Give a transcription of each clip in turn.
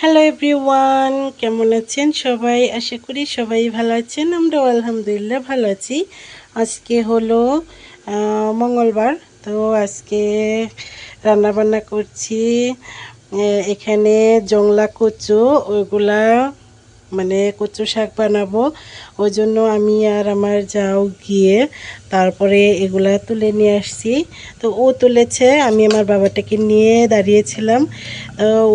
Hello everyone কেমন আছেন সবাই? আশা করি সবাই ভালো আছেন। আমরাও আলহামদুলিল্লাহ ভালো আছি। আজকে হলো মঙ্গলবার। তো আজকে রান্না বান্না করছি এখানে জংলা কচু ওইগুলা মানে কচু শাক বানাবো। ওই জন্য আমি আর আমার যাও গিয়ে তারপরে এগুলা তুলে নিয়ে আসছি। তো ও তুলেছে, আমি আমার বাবাটাকে নিয়ে দাঁড়িয়েছিলাম।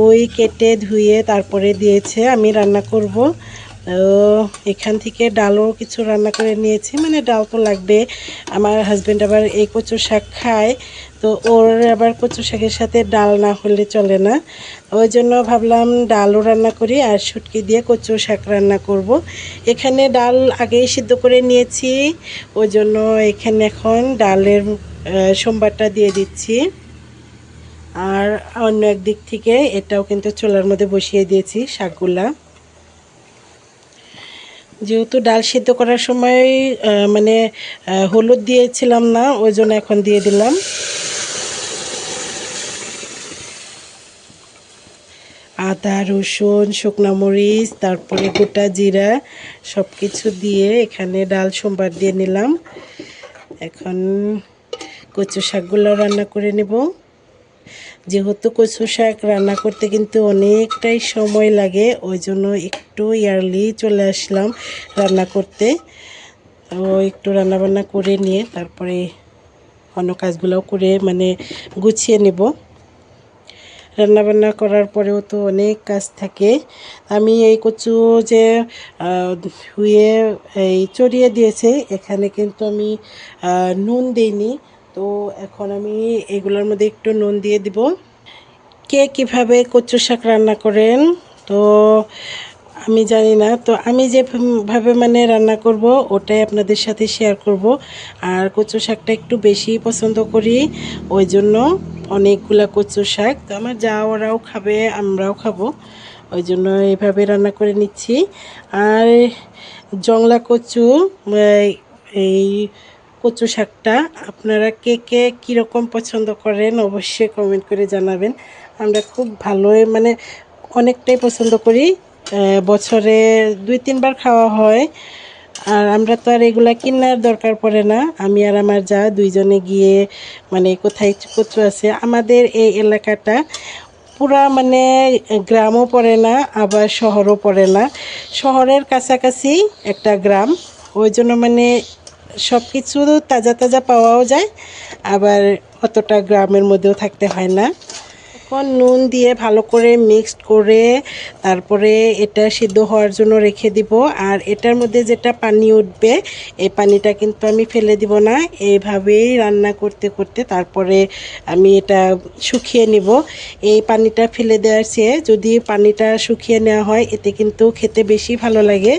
ওই কেটে ধুয়ে তারপরে দিয়েছে, আমি রান্না করব। এখান থেকে ডালও কিছু রান্না করে নিয়েছি। মানে ডাল তো লাগবে। আমার হাজব্যান্ড আবার এই কচু শাক খায়। তো ওর আবার কচু শাকের সাথে ডাল না হলে চলে না। ওই জন্য ভাবলাম ডালও রান্না করি আর শুটকি দিয়ে কচু শাক রান্না করব। এখানে ডাল আগেই সিদ্ধ করে নিয়েছি। ওই জন্য এখানে এখন ডালের সোমবারটা দিয়ে দিচ্ছি। আর অন্য একদিক থেকে এটাও কিন্তু চুলার মধ্যে বসিয়ে দিয়েছি শাকগুলা। যেহেতু ডাল সিদ্ধ করার সময় মানে হলুদ দিয়েছিলাম না, ওই জন্য এখন দিয়ে দিলাম। আদা, রসুন, শুকনো মরিচ, তারপরে গোটা জিরা সব কিছু দিয়ে এখানে ডাল সোমবার দিয়ে নিলাম। এখন কচু শাকগুলো রান্না করে নেব। যেহেতু কচু শাক রান্না করতে কিন্তু অনেকটাই সময় লাগে, ওই জন্য একটু ইয়ারলি চলে আসলাম রান্না করতে। তো একটু রান্না বান্না করে নিয়ে তারপরে অন্য কাজগুলোও করে মানে গুছিয়ে নেব। রান্নাবান্না করার পরেও তো অনেক কাজ থাকে। আমি এই কচু যে ধুয়ে এই চড়িয়ে দিয়েছে, এখানে কিন্তু আমি নুন দিইনি। তো এখন আমি এগুলোর মধ্যে একটু নুন দিয়ে দিব। কে কীভাবে কচু শাক রান্না করেন? তো আমি জানি না। তো আমি যেভাবে মানে রান্না করব, ওটাই আপনাদের সাথে শেয়ার করব। আর কচু শাকটা একটু বেশি পছন্দ করি, ওই জন্য অনেকগুলা কচু শাক। তো আমার যা ওরাও খাবে, আমরাও খাব। ওই জন্য এইভাবে রান্না করে নিচ্ছি। আর জংলা কচু এই কচু শাকটা আপনারা কে কে কীরকম পছন্দ করেন অবশ্যই কমেন্ট করে জানাবেন। আমরা খুব ভালোই মানে অনেকটাই পছন্দ করি। বছরে দুই, তিনবার খাওয়া হয়। আর আমরা তো আর এগুলা কেনার দরকার পড়ে না। আমি আর আমার যা দুইজনে গিয়ে মানে কোথায় কচু আছে, আমাদের এই এলাকাটা পুরা মানে গ্রামও পড়ে না, আবার শহরও পড়ে না। শহরের কাছাকাছি একটা গ্রাম। ওই জন্য মানে সব কিছু তাজা তাজা পাওয়াও যায় আবার অতটা গ্রামের মধ্যেও থাকতে হয় না। এখন নুন দিয়ে ভালো করে মিক্সড করে তারপরে এটা সিদ্ধ হওয়ার জন্য রেখে দিব। আর এটার মধ্যে যেটা পানি উঠবে, এই পানিটা কিন্তু আমি ফেলে দিব না। এইভাবেই রান্না করতে করতে তারপরে আমি এটা শুকিয়ে নিব। এই পানিটা ফেলে দেওয়ার চেয়ে যদি পানিটা শুকিয়ে নেওয়া হয়, এতে কিন্তু খেতে বেশি ভালো লাগে।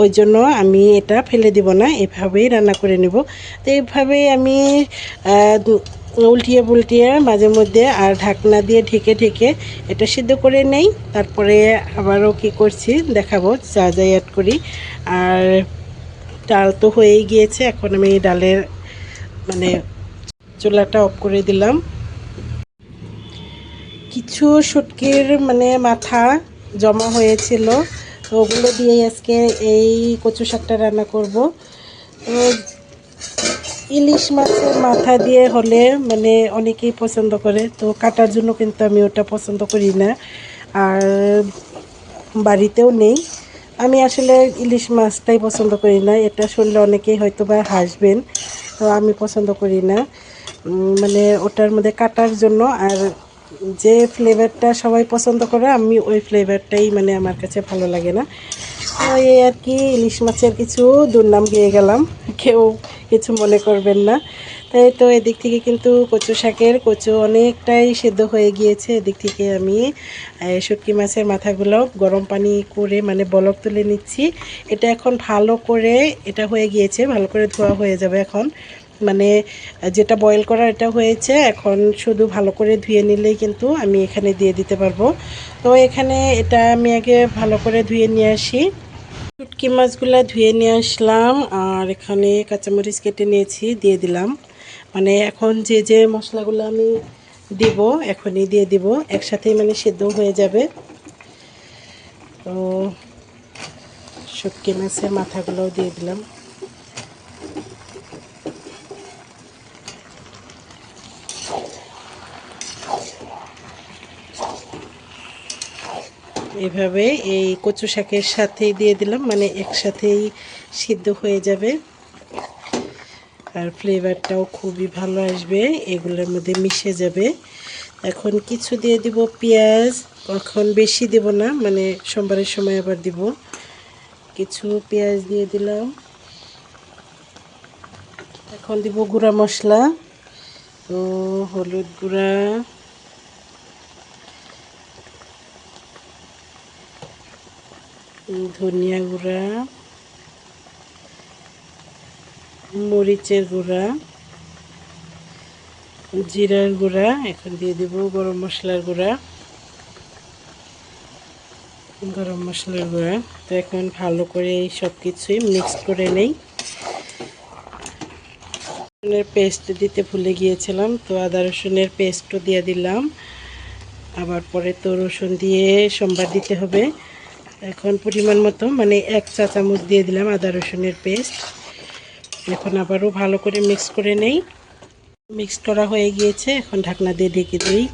ওই জন্য আমি এটা ফেলে দিব না, এভাবেই রান্না করে নেব। তো এইভাবেই আমি উল্টিয়ে পুলটিয়ে মাঝে মধ্যে আর ঢাকনা দিয়ে ঢেকে ঢেকে এটা সিদ্ধ করে নেই। তারপরে আবারও কি করছি দেখাবো, যা যা অ্যাড করি। আর ডাল তো হয়েই গিয়েছে, এখন আমি ডালের মানে চুলাটা অফ করে দিলাম। কিছু শুটকির মানে মাথা জমা হয়েছিল ওগুলো দিয়ে আজকে এই কচু শাকটা রান্না করব। ইলিশ মাছের মাথা দিয়ে হলে মানে অনেকেই পছন্দ করে, তো কাটার জন্য কিন্তু আমি ওটা পছন্দ করি না। আর বাড়িতেও নেই। আমি আসলে ইলিশ মাছটাই পছন্দ করি না, এটা শুনলে অনেকেই হয়তো বা হাসবেন, তো আমি পছন্দ করি না। মানে ওটার মধ্যে কাটার জন্য আর যে ফ্লেভারটা সবাই পছন্দ করে, আমি ওই ফ্লেভারটাই মানে আমার কাছে ভালো লাগে না। এই আর কি ইলিশ মাছের কিছু দুর্নাম গিয়ে গেলাম। কেউ কিছু মনে করবেন না। তাই তো এদিক থেকে কিন্তু কচু শাকের কচু অনেকটাই সেদ্ধ হয়ে গিয়েছে। এদিক থেকে আমি শুটকি মাছের মাথাগুলো গরম পানি করে মানে বলক তুলে নিচ্ছি। এটা এখন ভালো করে, এটা হয়ে গিয়েছে, ভালো করে ধোয়া হয়ে যাবে এখন। মানে যেটা বয়েল করা এটা হয়েছে, এখন শুধু ভালো করে ধুয়ে নিলেই কিন্তু আমি এখানে দিয়ে দিতে পারব। তো এখানে এটা আমি আগে ভালো করে ধুয়ে নিয়ে আসি। শুটকি মাছগুলো ধুয়ে নিয়ে আসলাম, আর এখানে কাঁচামরিচ কেটে নিয়েছি, দিয়ে দিলাম। মানে এখন যে যে মশলাগুলো আমি দিব, এখনই দিয়ে দিব, একসাথেই মানে সেদ্ধ হয়ে যাবে। তো শুটকি মাছের মাথাগুলোও দিয়ে দিলাম। এভাবে এই কচু শাকের সাথেই দিয়ে দিলাম মানে একসাথেই সিদ্ধ হয়ে যাবে। আর ফ্লেভারটাও খুবই ভালো আসবে, এগুলোর মধ্যে মিশে যাবে। এখন কিছু দিয়ে দিব পেঁয়াজ, এখন বেশি দেব না মানে সোমবারের সময় আবার দিব। কিছু পেঁয়াজ দিয়ে দিলাম। এখন দিব গুঁড়া মশলা। তো হলুদ গুঁড়া ধনিয়া গুঁড়া, মরিচের গুঁড়া, জিরার গুঁড়া, এখন দিয়ে দেব গরম মশলার গুঁড়া। গরম মশলার গুঁড়া। তো এখন ভালো করে এই সব কিছুই মিক্স করে নেই। রসুনের পেস্ট দিতে ভুলে গিয়েছিলাম, তো আদা রসুনের পেস্টও দিয়ে দিলাম। আবার পরে তো রসুন দিয়ে সোমবার দিতে হবে। এখন পরিমাণ মতো মানে এক চা চামচ দিয়ে দিলাম আদা রসুনের পেস্ট। এখন আবারও ভালো করে মিক্স করে নেই। মিক্স করা হয়ে গিয়েছে, এখন ঢাকনা দিয়ে ঢেকে দিই।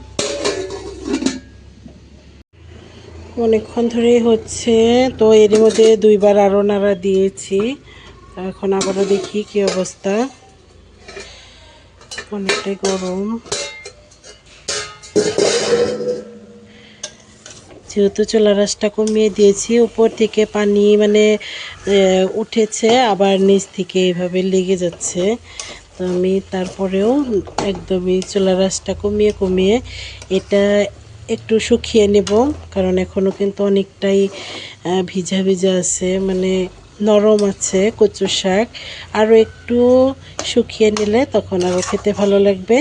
অনেকক্ষণ ধরেই হচ্ছে, তো এর মধ্যে দুইবার আরও নাড়া দিয়েছি। এখন আবারও দেখি কি অবস্থা। অনেকটাই গরম। যেহেতু চোলা রাসটা কমিয়ে দিয়েছি, উপর থেকে পানি মানে উঠেছে, আবার নিচ থেকে এভাবে লেগে যাচ্ছে। তো আমি তারপরেও একদমই চোলা রাসটা কমিয়ে কমিয়ে এটা একটু শুকিয়ে নেব, কারণ এখনও কিন্তু অনেকটাই ভিজা ভিজা আছে মানে নরম আছে কচু শাক। আরও একটু শুকিয়ে নিলে তখন আরও খেতে ভালো লাগবে।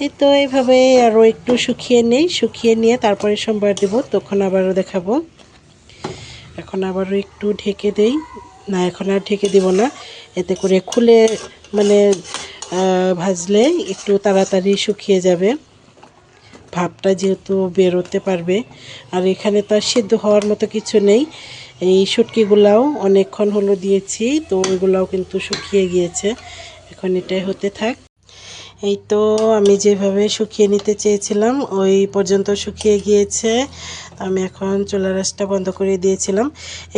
এই তো এইভাবে আরও একটু শুকিয়ে নেই, শুকিয়ে নিয়ে তারপরে সোমবার দেবো, তখন আবারও দেখাবো। এখন আবারও একটু ঢেকে দেই। না, এখন আর ঢেকে দেব না। এতে করে খুলে মানে ভাজলে একটু তাড়াতাড়ি শুকিয়ে যাবে। ভাবটা যেহেতু বেরোতে পারবে। আর এখানে তো আর সিদ্ধ হওয়ার মতো কিছু নেই। এই শুটকিগুলাও অনেকক্ষণ হলো দিয়েছি, তো ওইগুলাও কিন্তু শুকিয়ে গিয়েছে। এখন এটাই হতে থাক। এই তো আমি যেভাবে শুকিয়ে নিতে চেয়েছিলাম ওই পর্যন্ত শুকিয়ে গিয়েছে। আমি এখন চুলা রাসটা বন্ধ করে দিয়েছিলাম।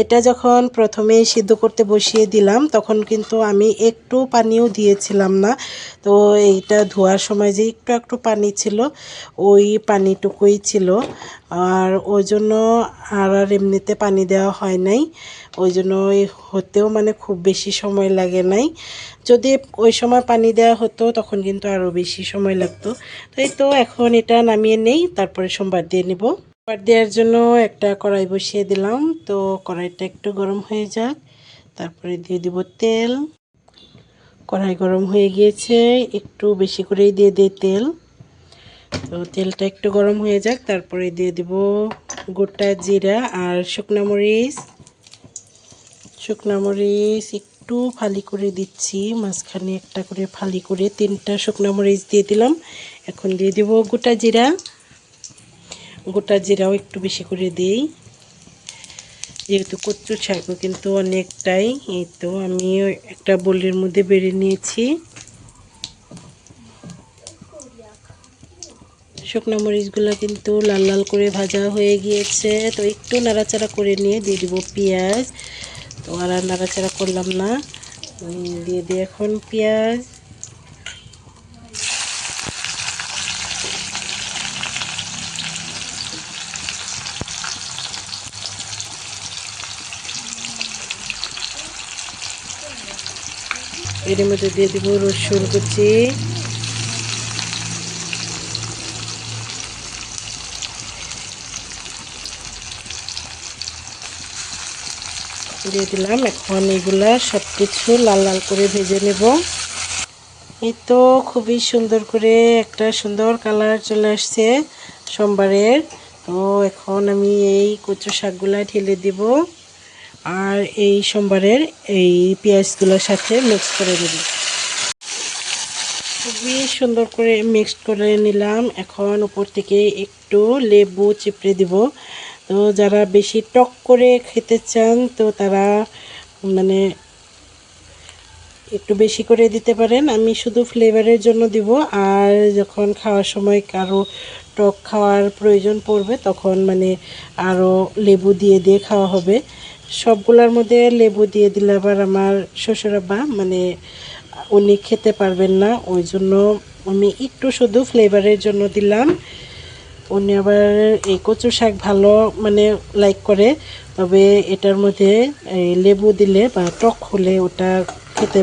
এটা যখন প্রথমে সিদ্ধ করতে বসিয়ে দিলাম, তখন কিন্তু আমি একটু পানিও দিয়েছিলাম না। তো এইটা ধোয়ার সময় যে একটু একটু পানি ছিল, ওই পানিটুকুই ছিল। আর ওই জন্য আর আর এমনিতে পানি দেওয়া হয় নাই। ওই জন্য হতেও মানে খুব বেশি সময় লাগে নাই। যদি ওই সময় পানি দেওয়া হতো, তখন কিন্তু আরও বেশি সময় লাগতো। তো এই তো এখন এটা নামিয়ে নেই, তারপরে সোমবার দিয়ে নিব। সোমবার দেওয়ার জন্য একটা কড়াই বসিয়ে দিলাম। তো কড়াইটা একটু গরম হয়ে যাক। তারপরে দিয়ে দিব তেল। কড়াই গরম হয়ে গিয়েছে, একটু বেশি করেই দিয়ে দিই তেল। তো তেলটা একটু গরম হয়ে যাক, তারপরে দিয়ে দিব গোটা জিরা আর শুকনো মরিচ। শুকনো মরিচ একটু ফালি করে দিচ্ছি, মাঝখানে একটা করে ফালি করে তিনটা শুকনো মরিচ দিয়ে দিলাম। এখন দিয়ে দিব গোটা জিরা। গোটা জিরাও একটু বেশি করে দিই। যেহেতু কচু শাকও কিন্তু অনেকটাই, এই তো আমি একটা বলির মধ্যে বেড়ে নিয়েছি। শুকনো মরিচগুলো কিন্তু লাল লাল করে ভাজা হয়ে গিয়েছে। তো একটু নাড়াচাড়া করে নিয়ে দিয়ে দিব পেঁয়াজ। তো আর নাড়াচাড়া করলাম না। দিয়ে দিই এখন পেঁয়াজ। এর মধ্যে দিয়ে দিব রসুন কুচি। দিয়ে দিলাম এখন এগুলা সব কিছু লাল লাল করে ভেজে নেব। এই তো খুবই সুন্দর করে একটা সুন্দর কালার চলে আসছে সোমবারের। তো এখন আমি এই কচু শাকগুলা ঢেলে দিব। আর এই সোমবারের এই পেঁয়াজগুলোর সাথে মিক্স করে দেব খুবই সুন্দর করে মিক্সড করে নিলাম। এখন উপর থেকে একটু লেবু চিপড়ে দিব। তো যারা বেশি টক করে খেতে চান, তো তারা মানে একটু বেশি করে দিতে পারেন। আমি শুধু ফ্লেভারের জন্য দিব। আর যখন খাওয়ার সময় কারও টক খাওয়ার প্রয়োজন পড়বে, তখন মানে আরও লেবু দিয়ে দিয়ে খাওয়া হবে। সবগুলোর মধ্যে লেবু দিয়ে দিলে আবার আমার শ্বশুরাব্বা মানে উনি খেতে পারবেন না, ওই জন্য আমি একটু শুধু ফ্লেভারের জন্য দিলাম। উনি আবার এই কচু শাক ভালো মানে লাইক করে, তবে এটার মধ্যে এই লেবু দিলে বা টক হলে ওটা খেতে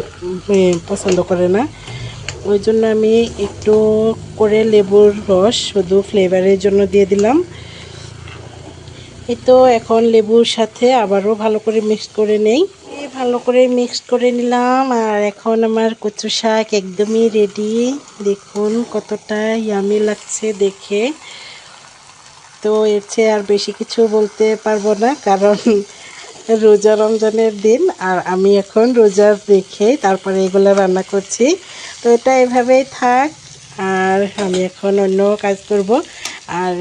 পছন্দ করে না। ওই জন্য আমি একটু করে লেবুর রস শুধু ফ্লেভারের জন্য দিয়ে দিলাম। এই তো এখন লেবুর সাথে আবারও ভালো করে মিক্স করে নেই। ভালো করে মিক্স করে নিলাম আর এখন আমার কচু শাক একদমই রেডি দেখুন কতটা ইয়ামি লাগছে দেখে। তো এর চেয়ে আর বেশি কিছু বলতে পারব না, কারণ রোজা রমজানের দিন আর আমি এখন রোজা রেখে তারপরে এগুলো রান্না করছি। তো এটা এভাবেই থাক, আর আমি এখন অন্য কাজ করব। আর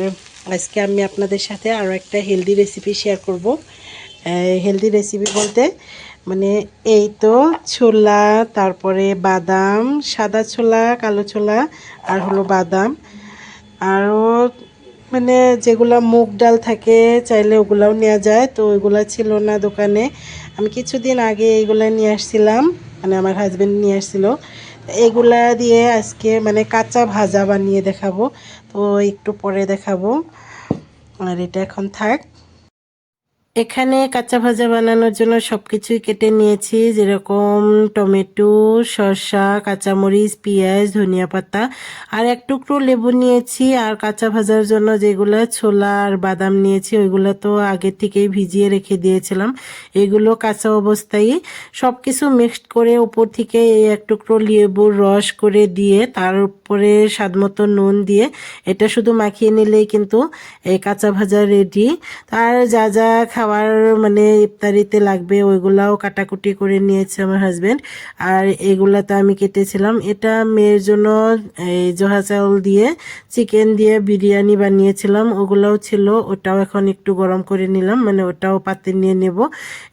আজকে আমি আপনাদের সাথে আরও একটা হেলদি রেসিপি শেয়ার করব। হেলদি রেসিপি বলতে মানে এই তো ছোলা, তারপরে বাদাম, সাদা ছোলা, কালো ছোলা, আর হলো বাদাম। আরও মানে যেগুলা মুগ ডাল থাকে, চাইলে ওগুলাও নেওয়া যায়। তো ওইগুলা ছিল না দোকানে। আমি কিছুদিন আগে এইগুলা নিয়ে আসছিলাম। মানে আমার হাজব্যান্ড নিয়ে আসছিল। এগুলা দিয়ে আজকে মানে কাঁচা ভাজা বানিয়ে দেখাবো। তো একটু পরে দেখাবো। আর এটা এখন থাক। এখানে কাঁচা ভাজা বানানোর জন্য সব কিছুই কেটে নিয়েছি, যেরকম টমেটো, শসা, কাঁচামরিচ, পেঁয়াজ, ধনিয়া পাতা, আর এক টুকরো লেবু নিয়েছি, আর কাঁচা ভাজার জন্য যেগুলো ছোলা আর বাদাম নিয়েছি, ওইগুলো তো আগে থেকেই ভিজিয়ে রেখে দিয়েছিলাম। এগুলো কাঁচা অবস্থায় সব কিছু মিক্সড করে উপর থেকে এই এক টুকরো লেবুর রস করে দিয়ে, তার উপরে স্বাদ মতো নুন দিয়ে, এটা শুধু মাখিয়ে নিলেই কিন্তু এই কাঁচা ভাজা রেডি তার যা যা খাবার মানে ইফতারিতে লাগবে, ওইগুলাও কাটাকুটি করে নিয়েছে আমার হাজবেন্ড আর এগুলা তো আমি কেটেছিলাম। এটা মেয়ের জন্য এই জহা চাউল দিয়ে চিকেন দিয়ে বিরিয়ানি বানিয়েছিলাম। ওগুলাও ছিল, ওটাও এখন একটু গরম করে নিলাম মানে ওটাও পাতে নিয়ে নেব।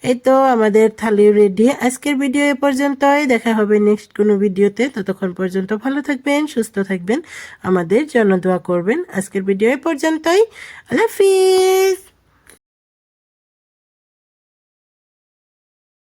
এই তো আমাদের থালি রেডি আজকের ভিডিও এ পর্যন্তই। দেখা হবে নেক্সট কোনো ভিডিওতে ততক্ষণ পর্যন্ত ভালো থাকবেন, সুস্থ থাকবেন। আমাদের জন্য দোয়া করবেন। আজকের ভিডিও এ পর্যন্তই। আল্লাহ হাফিজ!